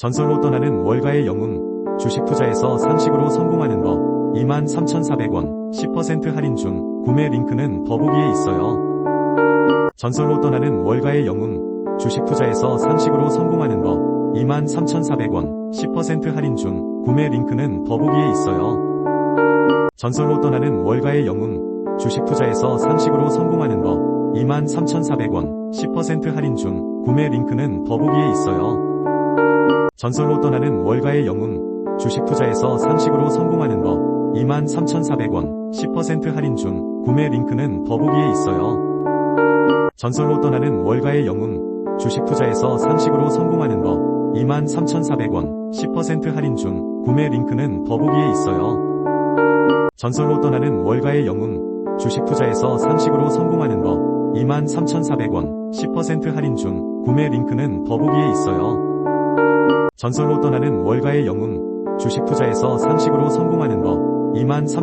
전설로 떠나는 월가의 영웅, 주식 투자에서 상식으로 성공하는 법, 23,400원, 10% 할인 중, 구매 링크는 더보기에 있어요. 전설로 떠나는 월가의 영웅, 주식 투자에서 상식으로 성공하는 법, 23,400원, 10% 할인 중, 구매 링크는 더보기에 있어요. 전설로 떠나는 월가의 영웅, 주식 투자에서 상식으로 성공하는 법, 23,400원, 10% 할인 중, 구매 링크는 더보기에 있어요. 전설로 떠나는 월가의 영웅, 주식 투자에서 상식으로 성공하는 법, 23,400원, 10% 할인 중, 구매 링크는 더보기에 있어요. 전설로 떠나는 월가의 영웅, 주식 투자에서 상식으로 성공하는 법, 23,400원, 10% 할인 중, 구매 링크는 더보기에 있어요. 전설로 떠나는 월가의 영웅, 주식 투자에서 상식으로 성공하는 법, 23,400원, 10% 할인 중, 구매 링크는 더보기에 있어요. 전설로 떠나는 월가의 영웅, 주식 투자에서 상식으로 성공하는 법, 23,400원,